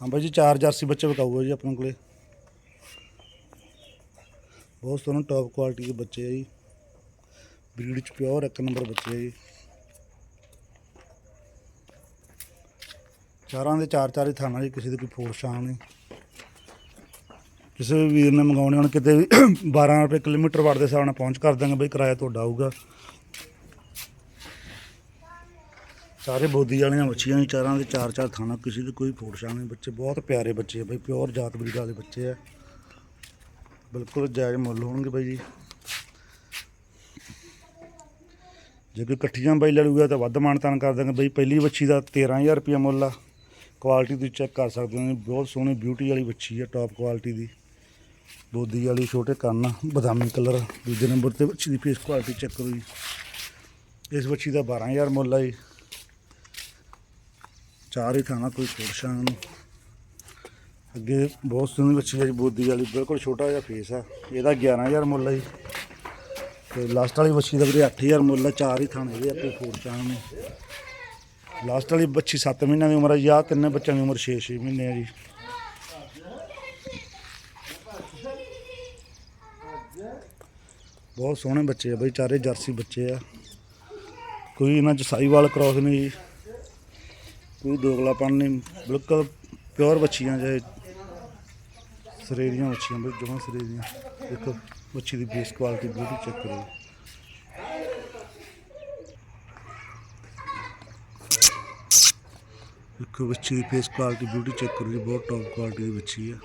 ਹਾਂ ਬਾਈ ਜੀ, ਚਾਰ ਜਰਸੀ ਬੱਚੇ ਵਿਕਾਊਗਾ ਜੀ ਆਪਣੇ ਕੋਲੇ। ਬਹੁਤ ਸੋਹਣੇ ਟੌਪ ਕੁਆਲਿਟੀ ਦੇ ਬੱਚੇ ਆ ਜੀ। ਬਰੀਡ ਚ ਪਿਓਰ ਇੱਕ ਨੰਬਰ ਬੱਚੇ ਆ ਜੀ। ਚਾਰਾਂ ਦੇ ਚਾਰ ਚਾਰ ਹੀ ਥਾਣਾ ਜੀ, ਕਿਸੇ ਦੇ ਕੋਈ ਫੋਰ ਸ਼ਾਮ ਨਹੀਂ। ਕਿਸੇ ਵੀ ਵੀਰ ਨੇ ਮੰਗਾਉਣੇ ਹੁਣ, ਕਿਤੇ ਵੀ 12 ਰੁਪਏ ਕਿਲੋਮੀਟਰ ਵੜਦੇ ਹਿਸਾਬ ਨਾਲ ਪਹੁੰਚ ਕਰ ਦਾਂਗੇ ਬਈ, ਕਿਰਾਇਆ ਤੁਹਾਡਾ ਆਊਗਾ। ਸਾਰੇ ਬੋਦੀ ਵਾਲੀਆਂ ਬੱਚੀਆਂ ਹੀ ਚਾਰਾਂ ਦੇ ਚਾਰ ਚਾਰ ਥਾਣਾ ਕਿਸੇ ਦੇ ਕੋਈ ਫੋੜ ਸ਼ਾਮ ਨਹੀਂ। ਬੱਚੇ ਬਹੁਤ ਪਿਆਰੇ ਬੱਚੇ ਆ ਬਈ ਪਿਓਰ ਜਾਤ ਬਰੀਡ ਵਾਲੇ ਬੱਚੇ ਆ। ਬਿਲਕੁਲ ਜਾਇਜ਼ ਮੁੱਲ ਹੋਣਗੇ ਬਾਈ ਜੀ। ਜੇ ਕੋਈ ਇਕੱਠੀਆਂ ਬਾਈ ਲੜੂਗਾ ਤਾਂ ਵੱਧ ਮਾਨਤਾਨ ਕਰ ਦਾਂਗੇ ਬਈ। ਪਹਿਲੀ ਬੱਚੀ ਦਾ 13000 ਰੁਪਏ ਮੁੱਲ ਆ। ਕੁਆਲਿਟੀ ਤੁਸੀਂ ਚੈੱਕ ਕਰ ਸਕਦੇ ਹੋ ਜੀ, ਬਹੁਤ ਸੋਹਣੀ ਬਿਊਟੀ ਵਾਲੀ ਬੱਚੀ ਆ ਟੌਪ ਕੁਆਲਿਟੀ ਦੀ। ਬੋਦੀ ਵਾਲੀ ਛੋਟੇ ਕੰਨ ਬਦਾਮੀ ਕਲਰ ਦੂਜੇ ਨੰਬਰ ਤੇ ਬੱਚੀ ਦੀ ਫੇਸ ਕੁਆਲਿਟੀ ਚੈੱਕ ਕਰੋ ਜੀ। ਇਸ ਬੱਚੀ ਦਾ 12000 ਮੁੱਲ ਆ ਜੀ। ਚਾਰ ਹੀ ਥਾਣਾ ਕੋਈ ਛੋਟ ਸ਼ਾਨ ਨਹੀਂ। ਅੱਗੇ ਬਹੁਤ ਸੋਹਣੀ ਬੱਚੀ ਹੈ ਜੀ, ਬੋਦੀ ਵਾਲੀ, ਬਿਲਕੁਲ ਛੋਟਾ ਜਿਹਾ ਫੇਸ ਆ। ਇਹਦਾ 11000 ਮੁੱਲ ਹੈ ਜੀ। ਤੇ ਲਾਸਟ ਵਾਲੀ ਬੱਚੀ ਦਾ ਵੀਰੇ 8000 ਮੁੱਲ ਹੈ ਚਾਰ ਹੀ ਥਾਣੇ ਇਹਦੇ ਆਪੇ ਫੋਰ ਚਾਨ ਨੇ। ਲਾਸਟ ਵਾਲੀ ਬੱਚੀ 7 ਮਹੀਨਿਆਂ ਦੀ ਉਮਰ ਹੈ ਜੀ, ਆਹ ਤਿੰਨੇ ਬੱਚਿਆਂ ਦੀ ਉਮਰ 6-6 ਮਹੀਨੇ ਆ ਜੀ। ਬਹੁਤ ਸੋਹਣੇ ਬੱਚੇ ਆ ਬਈ, ਚਾਰੇ ਜਰਸੀ ਬੱਚੇ ਆ। ਕੋਈ ਇਹਨਾਂ ਚ ਸਾਈਵਾਲ ਕ੍ਰਾਸ ਨਹੀਂ ਜੀ। ਕੋਈ ਦੋਗਲਾਪਨ ਨਹੀਂ, ਬਿਲਕੁਲ ਪਿਓਰ ਬੱਚੀਆਂ ਜੇ ਸਰੇ ਬੱਚੀਆਂ ਬਈ ਜਮਾਂ ਸਰੇ ਦੀਆਂ ਦੇਖੋ ਬੱਚੀ ਦੀ ਬੇਸ ਕੁਆਲਿਟੀ ਬਿਊਟੀ ਚੈੱਕ ਕਰੋ ਦੇਖੋ ਬੱਚੀ ਦੀ ਫੇਸ ਕੁਆਲਿਟੀ ਬਿਊਟੀ ਚੈੱਕ ਕਰੋ ਜੀ ਬਹੁਤ ਟੌਪ ਕੁਆਲਿਟੀ ਦੀ ਬੱਚੀ ਹੈ